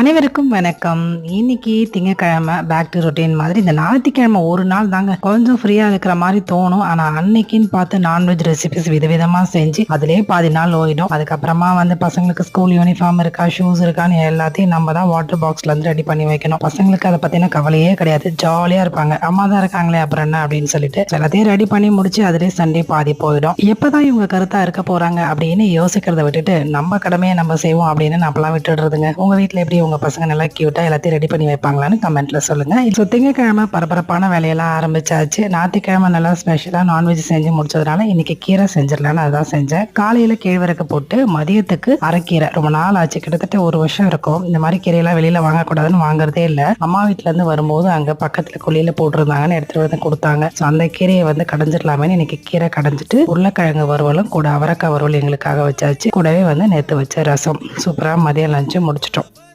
அனைவருக்கும் வணக்கம். இன்னைக்கு திங்கக்கிழமை பேக் டு ரொட்டீன் மாதிரி. இந்த ஞாயிற்றுக்கிழமை ஒரு நாள் தாங்க கொஞ்சம் ஃப்ரீயா இருக்கிற மாதிரி தோணும். ஆனா அன்னைக்குன்னு பார்த்து நான்வெஜ் ரெசிபிஸ் விதவிதமா செஞ்சு அதிலே பாதி நாள் ஓயிடும் அதுக்கப்புறமா வந்து பசங்களுக்கு ஸ்கூல் யூனிஃபார்ம் இருக்கா ஷூஸ் இருக்கான்னு எல்லாத்தையும் நம்ம தான் வாட்டர் பாக்ஸ்ல இருந்து ரெடி பண்ணி வைக்கணும். பசங்களுக்கு அதை பற்றின கவலையே கிடையாது. ஜாலியா இருப்பாங்க. அம்மா தான் இருக்காங்களே அப்புறம் என்ன அப்படின்னு சொல்லிட்டு எல்லாத்தையும் ரெடி பண்ணி முடிச்சு அதிலே சண்டே பாதி போயிடும். எப்பதான் இவங்க கருத்தா இருக்க போறாங்க அப்படின்னு யோசிக்கிறத விட்டுட்டு நம்ம கடமையை நம்ம செய்வோம் அப்படின்னு நம்மளாம் விட்டுடுறதுங்க. உங்க வீட்டில் எப்படி உங்க பசங்க நல்லா கியூட்டா எல்லாத்தையும் ரெடி பண்ணி வைப்பாங்களான்னு கமெண்ட்ல சொல்லுங்க. இப்போ திங்கக்கிழமை பரபரப்பான வேலையெல்லாம் ஆரம்பிச்சாச்சு. ஞாயிற்றுக்கிழமை நல்லா ஸ்பெஷலா நான்வெஜ் செஞ்சு முடிச்சதுனால இன்னைக்கு கீரை செஞ்சிடலான்னு அதான் செஞ்சேன். காலையில கேழ்வரகு போட்டு மதியத்துக்கு அரைக்கீரை. ரொம்ப நாள் ஆச்சு. கிட்டத்தட்ட ஒரு வருஷம் இருக்கும். இந்த மாதிரி கீரையெல்லாம் வெளியில வாங்கக்கூடாதுன்னு வாங்குறதே இல்லை. அம்மா வீட்ல இருந்து வரும்போது அங்க பக்கத்துல கொல்லியில போட்டிருந்தாங்கன்னு எடுத்துட்டு வந்து கொடுத்தாங்க. ஸோ அந்த கீரையை வந்து கடைஞ்சிடலாமேன்னு இன்னைக்கு கீரை கடைஞ்சிட்டு உருளைக்கிழங்கு வறுவலும் கூட அவரைக்காய் வறுவல் எங்களுக்காக வச்சாச்சு. கூடவே வந்து நேற்று வச்ச ரசம். சூப்பராக மதியம் லஞ்சு முடிச்சிட்டோம்.